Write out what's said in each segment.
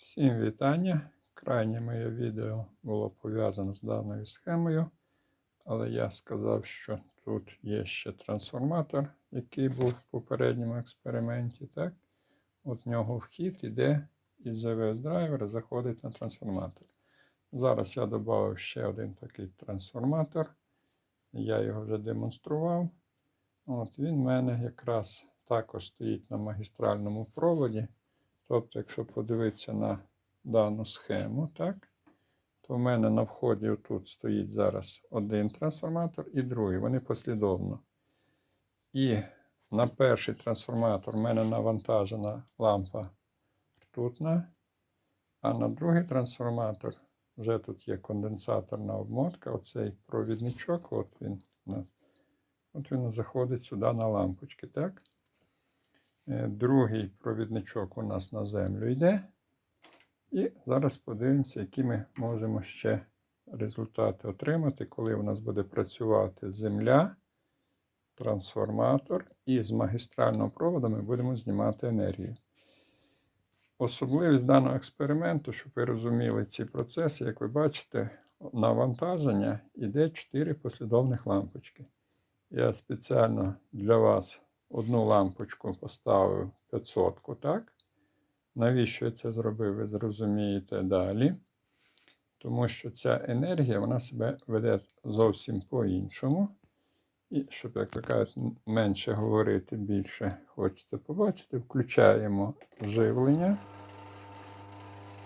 Всім вітання. Крайнє моє відео було пов'язано з даною схемою, але я сказав, що тут є ще трансформатор, який був в попередньому експерименті. Так? От в нього вхід іде із ZVS драйвера, заходить на трансформатор. Зараз я додав ще один такий трансформатор. Я його вже демонстрував. От Він в мене якраз також стоїть на магістральному проводі. Тобто, якщо подивитися на дану схему, так, то в мене на вході тут стоїть зараз один трансформатор і другий. Вони послідовно. І на перший трансформатор в мене навантажена лампа ртутна, а на другий трансформатор вже тут є конденсаторна обмотка. Оцей провідничок, от він. От він заходить сюди на лампочки, так? Е, Другий провідничок у нас на землю йде. І зараз подивимося, які ми можемо ще результати отримати, коли у нас буде працювати земля, трансформатор, і з магістрального проводу ми будемо знімати енергію. Особливість даного експерименту, щоб ви розуміли ці процеси, як ви бачите, навантаження йде 4 послідовних лампочки. Я спеціально для вас одну лампочку поставив 500, так? Навіщо я це зробив, ви зрозумієте далі. Тому що ця енергія вона себе веде зовсім по-іншому. І щоб, як то кажуть, менше говорити, більше хочеться побачити, включаємо живлення.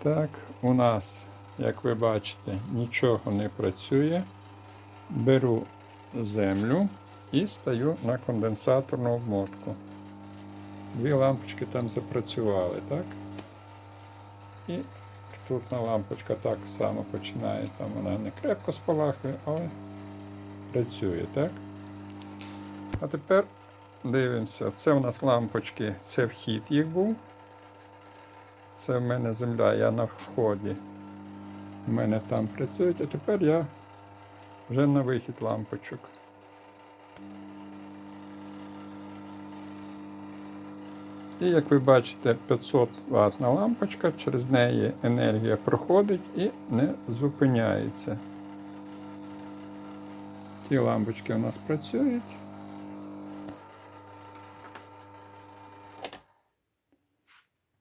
Так, у нас, як ви бачите, нічого не працює. Беру землю і стаю на конденсаторну обмотку. Дві лампочки там запрацювали, так? І ртутна лампочка так само починає, там вона не крепко спалахує, але працює, так? А тепер дивимося, це у нас лампочки, це вхід їх був. Це в мене земля, я на вході. У мене там працюють, а тепер я вже на вихід лампочок. І як ви бачите, 500 ватна лампочка, через неї енергія проходить і не зупиняється. Ті лампочки у нас працюють.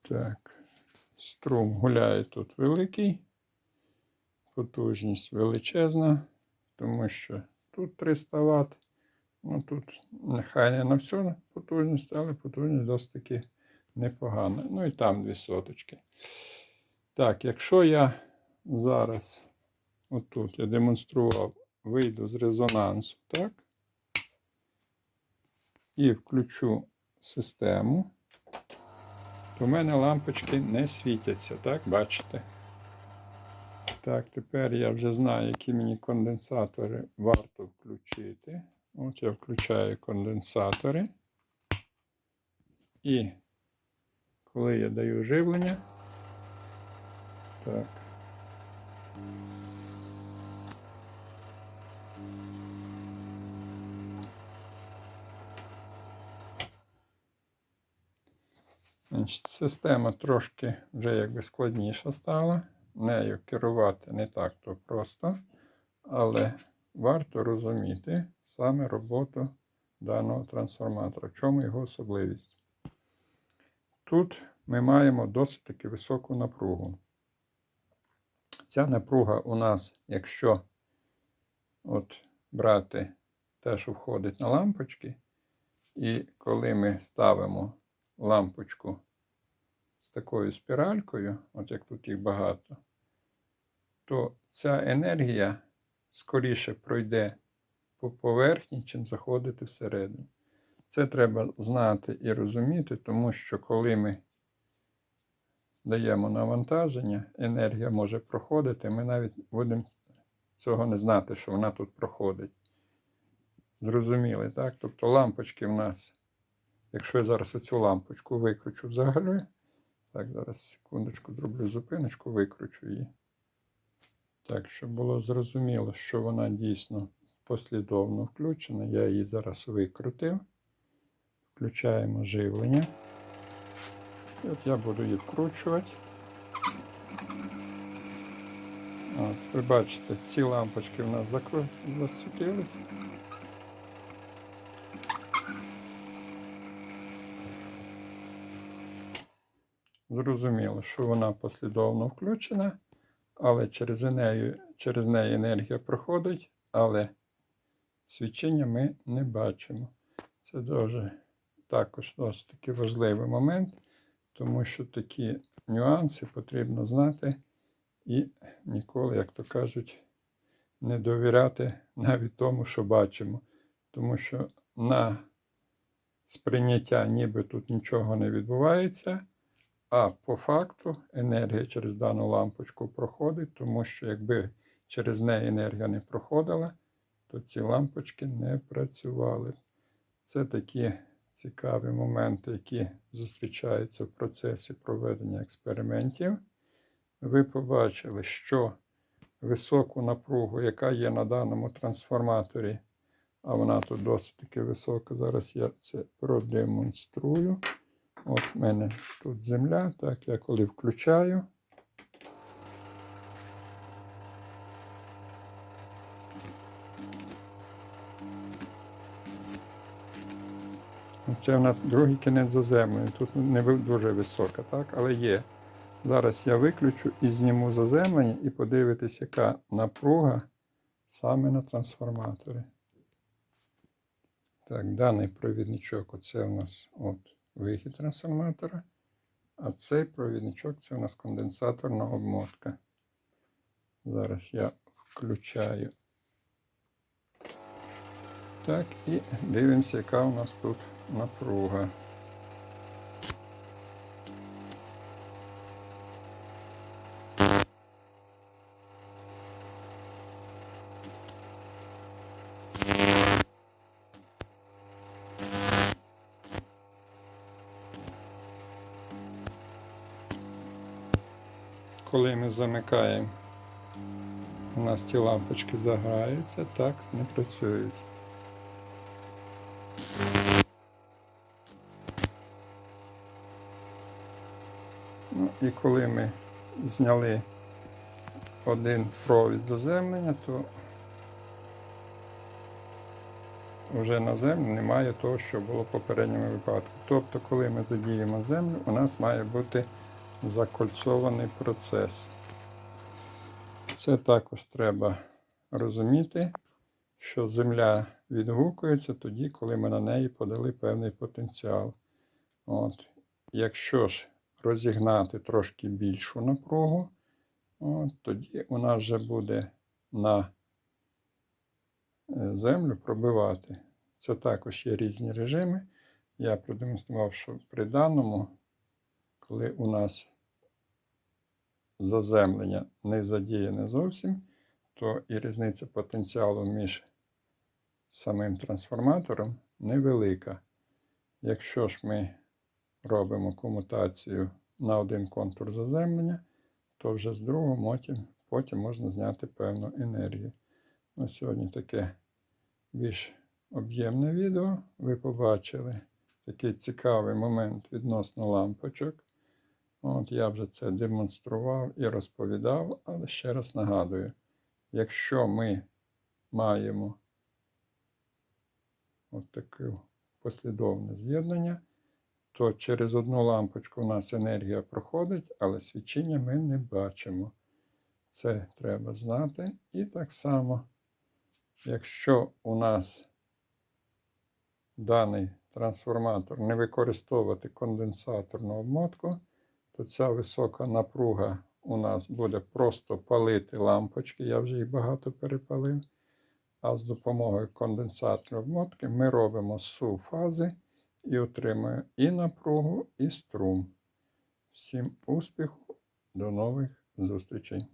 Так, струм гуляє тут великий, потужність величезна, тому що тут 300 Вт. Ну, тут нехай не на всю потужність, але потужність досить таки непогана. Ну і там дві соточки. Так, якщо я зараз, отут я демонстрував, вийду з резонансу, так? І включу систему, то в мене лампочки не світяться, так, бачите? Так, тепер я вже знаю, які мені конденсатори варто включити. От я включаю конденсатори. І коли я даю живлення, так. Значить, Система трошки вже якби складніша стала. Нею керувати не так то просто, але варто розуміти саме роботу даного трансформатора. В чому його особливість? Тут ми маємо досить таки високу напругу. Ця напруга у нас, якщо от брати те, що входить на лампочки, і коли ми ставимо лампочку з такою спіралькою, от як тут їх багато, то ця енергія скоріше пройде по поверхні, чим заходити всередину. Це треба знати і розуміти, тому що коли ми даємо навантаження, енергія може проходити, ми навіть будемо цього не знати, що вона тут проходить. Зрозуміли, так? Тобто лампочки в нас, якщо я зараз оцю лампочку викручу взагалі, так, зараз секундочку зроблю зупиночку, викручу її. Так, щоб було зрозуміло, що вона дійсно послідовно включена. Я її зараз викрутив. Включаємо живлення. І от я буду її вкручувати. От, ви бачите, ці лампочки в нас засвітились. Зрозуміло, що вона послідовно включена, але через неї, через неї енергія проходить, але свічення ми не бачимо. Це дуже також досить таки важливий момент, тому що такі нюанси потрібно знати і ніколи, як то кажуть, не довіряти навіть тому, що бачимо. Тому що на сприйняття ніби тут нічого не відбувається, а по факту енергія через дану лампочку проходить, тому що якби через неї енергія не проходила, то ці лампочки не працювали. Це такі цікаві моменти, які зустрічаються в процесі проведення експериментів. Ви побачили, що високу напругу, яка є на даному трансформаторі, а вона тут досить таки висока. Зараз я це продемонструю. От в мене тут земля, так, я коли включаю. Це у нас другий кінець заземлення. Тут не дуже висока, так, але є. Зараз я виключу і зніму заземлення і подивитись, яка напруга саме на трансформаторі. Так, даний провідничок оце у нас от вихід трансформатора. А цей провідничок це у нас конденсаторна обмотка. Зараз я включаю. Так, і дивимося, яка у нас тут напруга. Коли ми замикаємо, у нас ті лампочки загораються, так не працюють. Ну, і коли ми зняли один провід заземлення, то вже на землю немає того, що було в попередньому випадку. Тобто, коли ми задіємо землю, у нас має бути закольцований процес. Це також треба розуміти, що земля відгукується тоді, коли ми на неї подали певний потенціал. От. Якщо ж розігнати трошки більшу напругу, от, тоді у нас вже буде на е, землю пробивати. Це також є різні режими. Я продемонстрував, що при даному, коли у нас заземлення не задіяне зовсім, то і різниця потенціалу між самим трансформатором невелика. Якщо ж ми робимо комутацію на один контур заземлення, то вже з другого потім, потім можна зняти певну енергію. На сьогодні таке більш об'ємне відео. Ви побачили такий цікавий момент відносно лампочок. От я вже це демонстрував і розповідав, але ще раз нагадую, якщо ми маємо от таке послідовне з'єднання, то через одну лампочку у нас енергія проходить, але свічення ми не бачимо. Це треба знати. І так само, якщо у нас даний трансформатор не використовувати конденсаторну обмотку, то ця висока напруга у нас буде просто палити лампочки. Я вже їх багато перепалив. А з допомогою конденсатора обмотки ми робимо су фази і отримуємо і напругу, і струм. Всім успіху, до нових зустрічей!